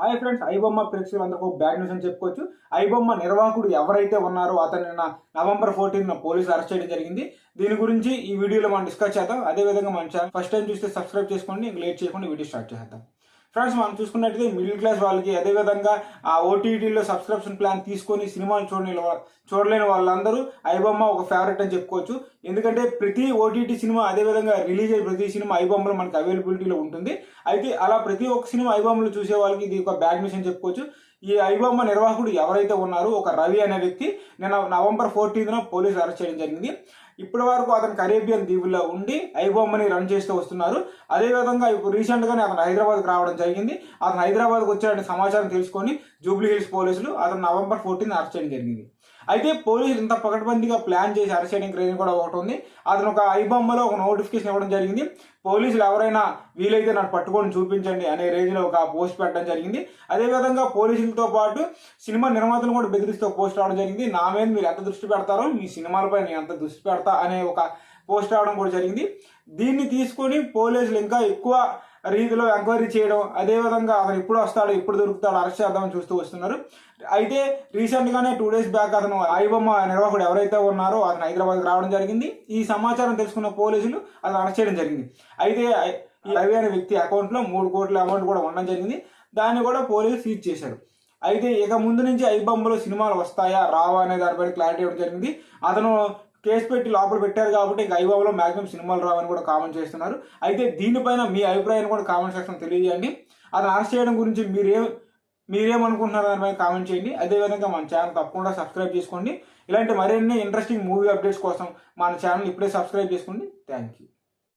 Hi friends iBomma ప్రేక్షకులందరికీ ఒక bad news అని చెప్పుకోవచ్చు. ఐబొమ్మ నిర్వాహకుడు ఎవరైతే ఉన్నారో అతన్ని నవంబర్ ఫోర్టీన్ పోలీసులు అరెస్ట్ చేయడం జరిగింది. దీని గురించి ఈ వీడియోలో మనం డిస్కస్ చేద్దాం. అదే విధంగా మన ఛానల్ ఫస్ట్ టైం చూస్తే సబ్స్క్రైబ్ చేసుకోండి. లేట్ చేయకుండా వీడియో స్టార్ట్ చేద్దాం. ఫ్రెండ్స్ మనం చూసుకున్నట్టయితే మిడిల్ క్లాస్ వాళ్ళకి అదేవిధంగా ఆ ఓటీటీలో సబ్స్క్రిప్షన్ ప్లాన్ తీసుకొని సినిమాలు చూడని చూడలేని వాళ్ళందరూ ఐబొమ్మ ఒక ఫేవరెట్ అని చెప్పుకోవచ్చు. ఎందుకంటే ప్రతి ఓటీటీ సినిమా అదేవిధంగా రిలీజ్ అయ్యే ప్రతి సినిమా ఐబొమ్మలో మనకి అవైలబిలిటీలో ఉంటుంది. అయితే అలా ప్రతి ఒక్క సినిమా ఐబొమ్మలో చూసే వాళ్ళకి ఇది ఒక బ్యాడ్ మిషన్ చెప్పుకోవచ్చు. ఈ ఐబొమ్మ నిర్వాహకుడు ఎవరైతే ఉన్నారో ఒక రవి అనే వ్యక్తి నిన్న నవంబర్ ఫోర్టీన్త్న పోలీసులు అరెస్ట్ చేయడం జరిగింది. ఇప్పటి వరకు అతను కరేబియన్ దీవుల్లో ఉండి ఐబొమ్మని రన్ చేస్తూ వస్తున్నారు. అదేవిధంగా ఇప్పుడు రీసెంట్గానే అతను హైదరాబాద్కి రావడం జరిగింది. అతను హైదరాబాద్కి వచ్చాడని సమాచారం తెలుసుకొని జూబ్లీ హిల్స్ పోలీసులు అతను నవంబర్ ఫోర్టీన్ అరెస్ట్ చేయడం జరిగింది. అయితే పోలీసులు ఇంత పకడ్బందీగా ప్లాన్ చేసి అరెస్ట్ చేయడానికి రీజన్ కూడా ఒకటి ఉంది. అతను ఒక ఐబొమ్మలో ఒక నోటిఫికేషన్ ఇవ్వడం జరిగింది. పోలీసులు ఎవరైనా వీలైతే నాకు పట్టుకొని చూపించండి అనే రేంజ్లో ఒక పోస్ట్ పెట్టడం జరిగింది. అదేవిధంగా పోలీసులతో పాటు సినిమా నిర్మాతలు కూడా బెదిరిస్తూ పోస్ట్ రావడం జరిగింది. నా మీద మీరు ఎంత దృష్టి పెడతారో మీ సినిమాలపై నేను ఎంత దృష్టి పెడతా అనే ఒక పోస్ట్ రావడం కూడా జరిగింది. దీన్ని తీసుకొని పోలీసులు ఇంకా ఎక్కువ రీతిలో ఎంక్వైరీ చేయడం అదేవిధంగా అతను ఎప్పుడు వస్తాడు ఎప్పుడు దొరుకుతాడు అరెస్ట్ చేద్దామని చూస్తూ వస్తున్నారు. అయితే రీసెంట్గానే టూ డేస్ బ్యాక్ అతను ఐబొమ్మ నిర్వాహకుడు ఎవరైతే ఉన్నారో అతను హైదరాబాద్కి రావడం జరిగింది. ఈ సమాచారం తెలుసుకున్న పోలీసులు అతను అరెస్ట్ చేయడం జరిగింది. అయితే ఈ రవి అనే వ్యక్తి అకౌంట్లో మూడు కోట్ల అమౌంట్ కూడా ఉండడం జరిగింది. దాన్ని కూడా పోలీసులు సీజ్ చేశారు. అయితే ఇక ముందు నుంచి ఐబొమ్మలో సినిమాలు వస్తాయా రావా అనే దానిపై క్లారిటీ ఇవ్వడం జరిగింది. అతను కేసు పెట్టి లోపల పెట్టారు కాబట్టి ఇంకా ఐబాబులో మాక్సిమం సినిమాలు రావని కూడా కామెంట్ చేస్తున్నారు. అయితే దీనిపైన మీ అభిప్రాయాన్ని కూడా కామెంట్ సెక్షన్ తెలియజేయండి. అతను అరెస్ట్ చేయడం గురించి మీరేం మీరేమనుకుంటున్నారు దానిపైన కామెంట్ చేయండి. అదేవిధంగా మన ఛానల్ తప్పకుండా సబ్స్క్రైబ్ చేసుకోండి. ఇలాంటి మరిన్ని ఇంట్రెస్టింగ్ మూవీ అప్డేట్స్ కోసం మన ఛానల్ ఇప్పుడే సబ్స్క్రైబ్ చేసుకోండి. Thank you.